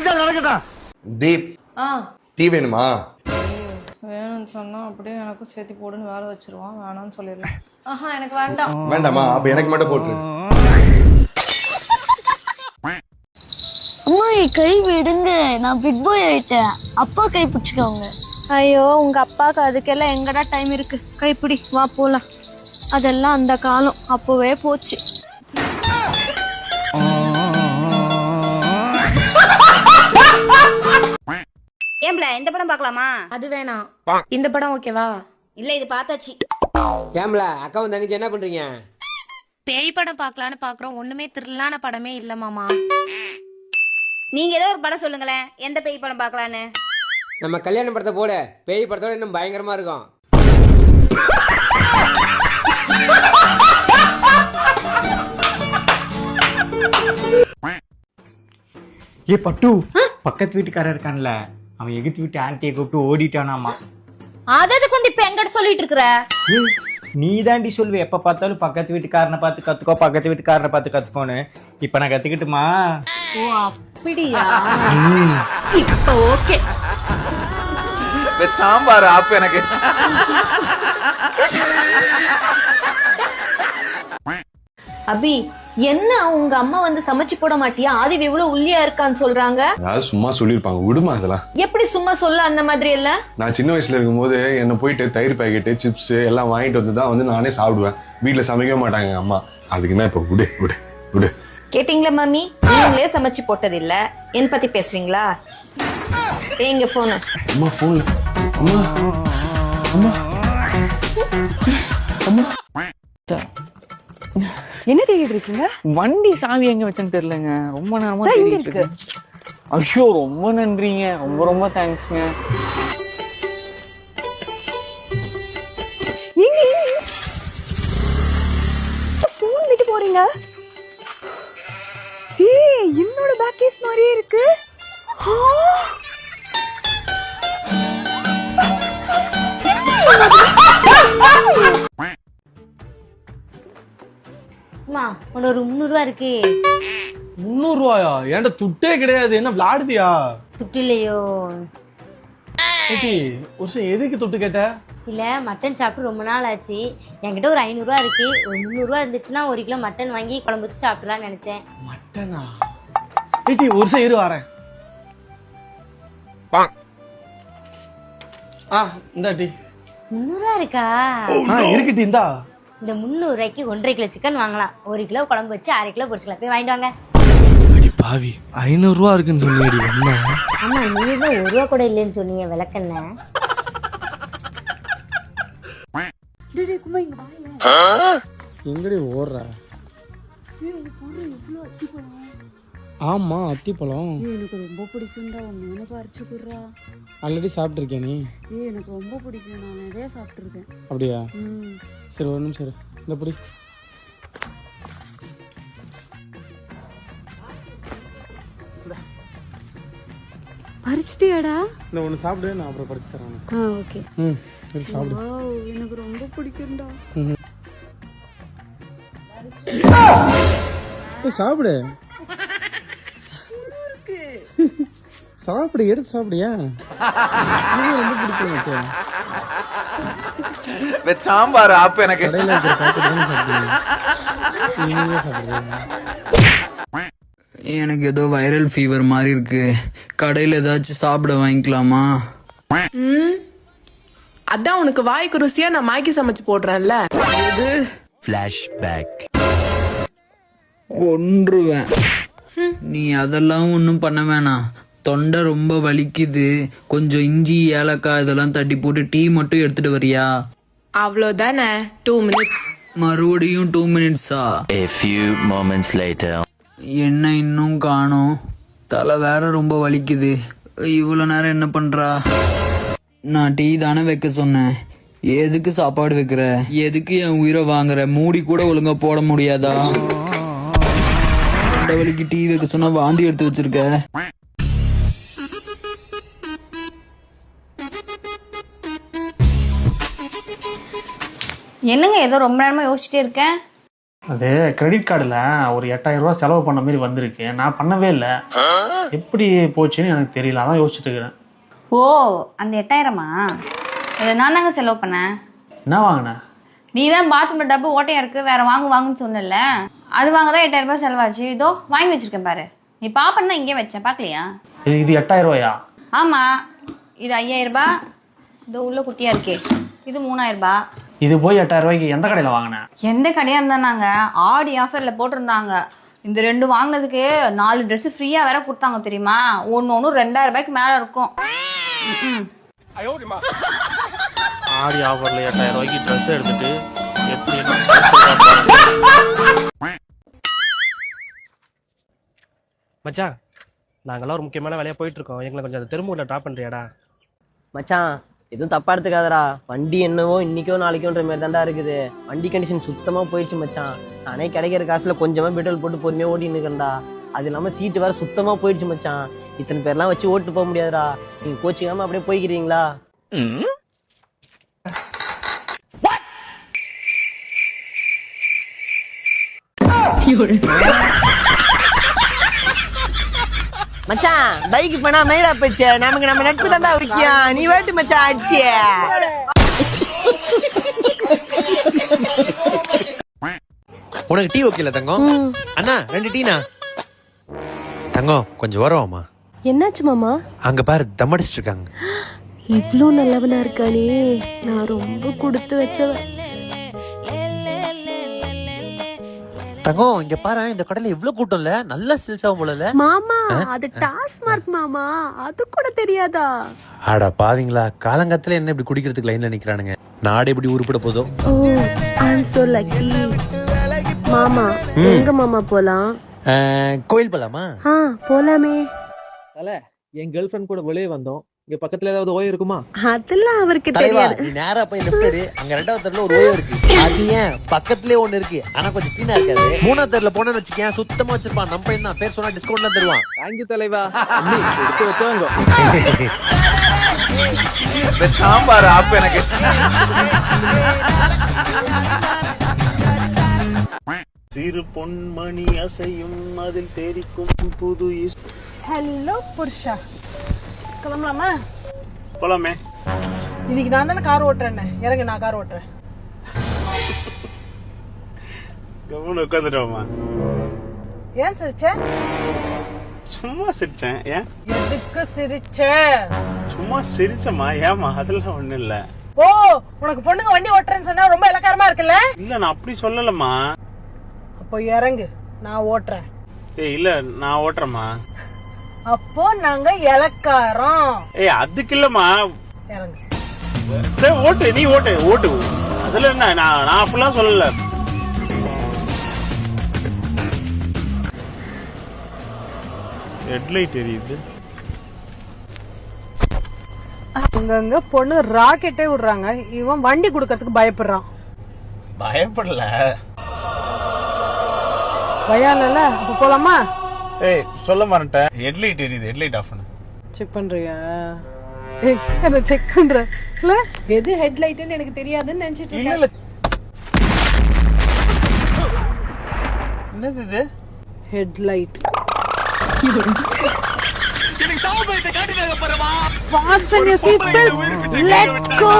பஞ்சாயத்து நடக்கட்டும் தீப் ஆ. டீ வேணுமா? வேணும்னு சொன்னா அப்படியே எனக்கும் சேர்த்து போடுன்னு வேலை வச்சிருவான். வேணாம்னு சொல்லிடலாம். ஆஹா எனக்கு வேண்டாம். வேண்டாமா? அப்ப எனக்கு மட்டும் போட்டுரு அம்மா என் கை விடுங்க. நான் பிக் பாய் ஆயிட்டேன். அப்பா கை பிடிச்சிக்கோங்க. ஐயோ உங்க அப்பாவுக்கு அதுக்கெல்லாம் எங்கடா டைம் இருக்கு? கைப்பிடி வா போலாம். அதெல்லாம் அந்த காலம். அப்போவே போச்சு. ஏம்பல இந்த படம் பார்க்கலாமா? அது வேணாம். இந்த படம் ஓகேவா? இல்ல இது பார்த்தாச்சு. ஏம்ல அக்காவும் தங்கச்சி என்ன பண்றீங்க? பேய் படம் பார்க்கலான்னு பாக்குறோம் ஒண்ணுமே திருளான படமே இல்ல மாமா. நீங்க ஏதோ ஒரு படம் சொல்லுங்களேன். எந்த பேய் படம் பார்க்கலான்னு? நம்ம கல்யாண படத்தை போட. பேய் படத்தோட இன்னும் பயங்கரமா இருக்கும். ஏ பட்டு. பக்கத்து வீட்டுக்காரர் இருக்கான்ல. அவன் எகித்து வீட்டு ஆன்ட்டியை கூப்பிட்டு ஓடிட்டானாமா. அதாவது வந்து இப்ப எங்கிட்ட சொல்லிட்டு இருக்கிற நீ தாண்டி சொல்லுவ எப்ப பார்த்தாலும் பக்கத்து வீட்டுக்காரனை பார்த்து கத்துக்கோ பக்கத்து வீட்டுக்காரனை பார்த்து கத்துக்கோன்னு. இப்ப நான் கத்துக்கிட்டுமா? ஓ அப்படியா? இப்ப ஓகே. சாம்பார் ஆப்பு எனக்கு. அபி என்ன உங்க அம்மா வந்து சமைச்சு போட மாட்டியா? ஆதிவ் இவ்வளவு உள்ளியா இருக்கான்னு சொல்றாங்க? அதாவது சும்மா சொல்லியிருப்பாங்க. விடுமா அதெல்லாம் எப்படி சும்மா சொல்ல அந்த மாதிரி எல்லாம் நான் சின்ன வயசுல இருக்கும்போது என்ன போயிட்டு தயிர் பாக்கெட்டு சிப்ஸ் எல்லாம் வாங்கிட்டு வந்து தான் வந்து நானே சாப்பிடுவேன். வீட்டுல சமைக்கவே மாட்டாங்க அம்மா. அதுக்கு என்ன இப்ப விடு விடு விடு. கேட்டிங்களா மம்மி நீங்களே சமைச்சு போட்டது இல்ல என் பத்தி பேசுறீங்களா? எங்க போனு அம்மா போன்ல அம்மா அம்மா. என்ன தேடிட்டு இருக்கீங்க? வண்டி சாவி எங்க வச்சேன்னு தெரியலங்க. ரொம்ப நேரமா தேடிட்டு இருக்கேன். ஐயோ ரொம்ப நன்றிங்க. ரொம்ப ரொம்ப தேங்க்ஸ்ங்க ஃபோன் விட்டு போறீங்க? ஏய் என்னோட பேக் கேஸ் மாதிரியே இருக்கு. ஆ! உன்னோட ஒரு முந்நூறுவா இருக்கு. முந்நூறு ரூபாயா ஏன்டா துட்டே கிடையாது. என்ன விளாடுதியா? துட்டு இல்லையோ ஏட்டி ஒரு நிமிஷம் எதுக்கு துட்டு கேட்ட? இல்ல மட்டன் சாப்பிட்டு ரொம்ப நாள் ஆச்சு. என்கிட்ட ஒரு ஐநூறுரூவா இருக்கு. ஒரு முந்நூறுரூவா இருந்துச்சுன்னா ஒரு கிலோ மட்டன் வாங்கி குழம்பு வச்சு சாப்பிடலாம்னு நினைச்சேன். மட்டனா? ஏட்டி ஒரு நிமிஷம் இரு வரேன். ஆ இந்தா டி. முந்நூறுரூவா இருக்கா? ஆ இருக்குட்டி இந்தா. இந்த முந்நூறுரூவாய்க்கு ஒன்றரை கிலோ சிக்கன் வாங்கலாம். ஒரு கிலோ குழம்பு வச்சு அரை கிலோ பொரிச்சுக்கலாம். போய் வாங்கிட்டு வாங்க. அடி பாவி ஐநூறு ரூபா இருக்குன்னு என்ன ஆமா நீ தான் ஒரு ரூபா கூட இல்லைன்னு சொன்னீங்க விளக்கண்ண. எங்கடி ஓடுற? ஆமா அத்திப்பழம். எனக்கு ரொம்ப பிடிக்கும்டா. ஒன்று எனக்கு அரைச்சு குடுறா ஆல்ரெடி சாப்பிட்டுருக்கேன் நீ? ஏய் எனக்கு ரொம்ப பிடிக்கும். நான் நிறைய சாப்பிட்டுருக்கேன். அப்படியா? ம். சரி ஒரு நிமிஷம் இரு. இந்த புடி. பறிச்சிட்டியாடா? இந்த ஒன்று சாப்பிடு நான் அப்புறம் படிச்சு தரேன் உனக்கு. ஆ ஓகே. ம் சரி சாப்பிடு. வாவ் எனக்கு ரொம்ப பிடிக்கும்டா. ஏய், சாப்பிடு. சாப்பிடு எடுத்து சாப்பிடு ஏன் எனக்கு ரொம்ப பிடிக்கும் எனக்கு. சாம்பார் ஆப்பு எனக்கு. எனக்கு ஏதோ வைரல் ஃபீவர் மாதிரி இருக்கு. கடையில் ஏதாச்சும் சாப்பிட வாங்கிக்கலாமா? அதான் உனக்கு வாய்க்கு ருசியா நான் மாய்க்கு சமைச்சு போடுறேன்ல. கொன்றுவேன். நீ அதெல்லாம் ஒன்றும் பண்ண வேணாம். தொண்டை ரொம்ப வலிக்குது. கொஞ்சம் இஞ்சி ஏலக்காய் இதெல்லாம் தட்டி போட்டு டீ மட்டும் எடுத்துட்டு வரியா? அவ்வளோதானே டூ மினிட்ஸ் மறுபடியும் டூ மினிட்ஸா A few moments later. என்ன இன்னும் காணோம். தலை வேற ரொம்ப வலிக்குது. இவ்வளோ நேரம் என்ன பண்றா? நான் டீ தானே வைக்க சொன்னேன். எதுக்கு சாப்பாடு வைக்கிற? எதுக்கு என் உயிரை வாங்குற? மூடி கூட ஒழுங்கா போட முடியாதா? தொண்டை வலிக்கு டீ வைக்க சொன்னா வாந்தி எடுத்து வச்சிருக்க. என்னங்க ஏதோ ரொம்ப நேரமா யோசிச்சுட்டே இருக்கேன் அது கிரெடிட் கார்டில் ஒரு எட்டாயிரம் ரூபாய் செலவு பண்ண மாதிரி வந்திருக்கு. நான் பண்ணவே இல்லை. எப்படி போச்சுன்னு எனக்கு தெரியல. அதான் யோசிச்சுட்டு இருக்கிறேன். ஓ அந்த எட்டாயிரமா? அதை நான் தாங்க செலவு பண்ணேன். என்ன வாங்கினேன் நீ தான் பாத்ரூம்ல டப்பு ஓட்டையா இருக்கு வேற வாங்கு வாங்குன்னு சொன்னல அது வாங்க தான் எட்டாயிரம் ரூபாய் செலவாச்சு. இதோ வாங்கி வச்சிருக்கேன் பாரு. நீ பாப்பன்னா இங்கே வச்சேன். பார்க்கலையா இது இது எட்டாயிரம் ரூபாயா? ஆமா. இது ஐயாயிரம் ரூபாய். இதோ உள்ள குட்டியா இருக்கே. இது மூணாயிரம் ரூபாய். இது போய் எட்டாயிரம் ரூபாய்க்கு எந்த கடையில் வாங்கினேன்? எந்த கடையா இருந்தாங்க ஆடி ஆஃபர்ல போட்டிருந்தாங்க. இந்த ரெண்டு வாங்கினதுக்கு நாலு Dress ஃப்ரீயா வேற கொடுத்தாங்க தெரியுமா? ஒன்று ஒன்று ரெண்டாயிரம் ரூபாய்க்கு மேல இருக்கும். ஆடி ஆஃபரில் எட்டாயிரம் ரூபாய்க்கு ட்ரெஸ் எடுத்துட்டு எப்படி மச்சான் நாங்கெல்லாம் ஒரு முக்கியமான வேலையா போயிட்டு இருக்கோம். எங்களை கொஞ்சம் அந்த தெருமூரில் ட்ராப் பண்றியாடா? மச்சான் எதுவும் தப்பா எடுத்துக்காதடா. வண்டி என்னவோ இன்னைக்கோ நாளைக்கோன்ற மாதிரி தான்டா இருக்குது. வண்டி கண்டிஷன் சுத்தமா போயிடுச்சு மச்சான். நானே கிடைக்கிற காசுல கொஞ்சமா பெட்ரோல் போட்டு பொறுமையா ஓட்டி நிற்கிறேன்டா அது இல்லாம சீட்டு வேற சுத்தமா போயிடுச்சு மச்சான். இத்தனை பேர்லாம் வச்சு ஓட்டு போக முடியாதுடா. நீங்க கோச்சிக்காம அப்படியே போய்க்கிறீங்களா? மச்சான் பைக் பண்ணா மயிரா போச்சு. நமக்கு நம்ம நட்பு தான்டா முக்கியம் நீ வேட்டு மச்சான் அடிச்சிய உனக்கு டீ ஓகேல தங்கம்? அண்ணா ரெண்டு டீனா தங்கம் கொஞ்சம் வரவாமா என்னாச்சு மாமா? அங்க பாரு தம் அடிச்சிட்டு இருக்காங்க. இவ்ளோ நல்லவனா இருக்கானே நான் ரொம்ப கொடுத்து வச்சவன். தங்கம் இங்க பாரு இந்த கடையில இவ்ளோ கூட்டம் இல்ல. நல்ல சேல்ஸ் ஆகும் போல மாமா அது டாஸ்மார்க் மாமா. அது கூட தெரியாதா? ஆடா பாவீங்களா காலங்கத்துல என்ன இப்படி குடிக்கிறதுக்கு லைன்ல நிக்கிறானுங்க? நாடு எப்படி உருப்பிட போதோ. ஓ ஐ அம் சோ லக்கி மாமா எங்க மாமா போலாம்? கோயில் போலாமா? ஆ போலாமே. தல என் கேர்ள் ஃப்ரெண்ட் கூட வெளியே வந்தோம். இங்க பக்கத்துல ஏதாவது ஓய்வு இருக்குமா? அதெல்லாம் அவருக்கு தெரியாது. நீ நேரா போய் லெஃப்ட் எடு. அங்க ரெண்டாவது தெருல ஒரு ஓய்வு இருக்கு. அது ஏன்? பக்கத்துலயே ஒண்ணு இருக்கு. ஆனா கொஞ்சம் கிளீனா இருக்காது. மூணாவது தெருல போனேன்னு வச்சுக்கேன் சுத்தமா வச்சிருப்பான். நம்ம பையன் தான். பேர் சொன்னா டிஸ்கவுண்ட்ல தருவான். தேங்க்யூ தலைவா. எடுத்து சாம்பார் ஆப்பு எனக்கு. சிறு பொன்மணி அசையும் அதில் தெரிக்கும் புது ஹலோ புருஷா. கிளம்பலாமா? போலாமே. இன்னைக்கு நான் தானே கார் ஓட்டுறேன்னு. இறங்கு நான் கார் ஓட்டுறேன். கவனம் உட்காந்துட்டோமா ஏன் சிரிச்ச? சும்மா சிரிச்சேன் ஏன்? எதுக்கு சிரிச்ச? சும்மா சிரிச்சமா ஏமா அதெல்லாம் ஒண்ணும் இல்ல. ஓ உனக்கு பொண்ணுங்க வண்டி ஓட்டுறேன்னு சொன்னா ரொம்ப இலக்காரமா இருக்குல்ல? இல்ல நான் அப்படி சொல்லலம்மா. அப்போ இறங்கு நான் ஓட்டுறேன். ஏய் இல்ல நான் ஓட்டுறேம்மா. அப்போ நாங்க இலக்காரம். ஏய் அதுக்கு இல்லம்மா. இறங்கு. சரி ஓட்டு நீ ஓட்டு ஓட்டு. அதுல என்ன? நான் நான் அப்படிலாம் சொல்லல. ஹெட்லைட் எரியுது. அங்கங்க பொண்ணு ராக்கெட்டே விடுறாங்க. இவன் வண்டி கொடுக்கறதுக்கு பயப்படுறான். பயப்படல. பயம் இல்லைல்ல அப்ப போலாமா? ஏய் சொல்ல மாட்டேன் ஹெட்லைட் எரியுது. ஹெட்லைட் ஆஃப் பண்ணு. செக் பண்றியா? ஏய் அதை செக் பண்ற. இல்ல? எது ஹெட்லைட்னு எனக்கு தெரியாதுன்னு நினைச்சிட்டு இருக்கேன். என்னது இது? Headlight seat belts. Let's go.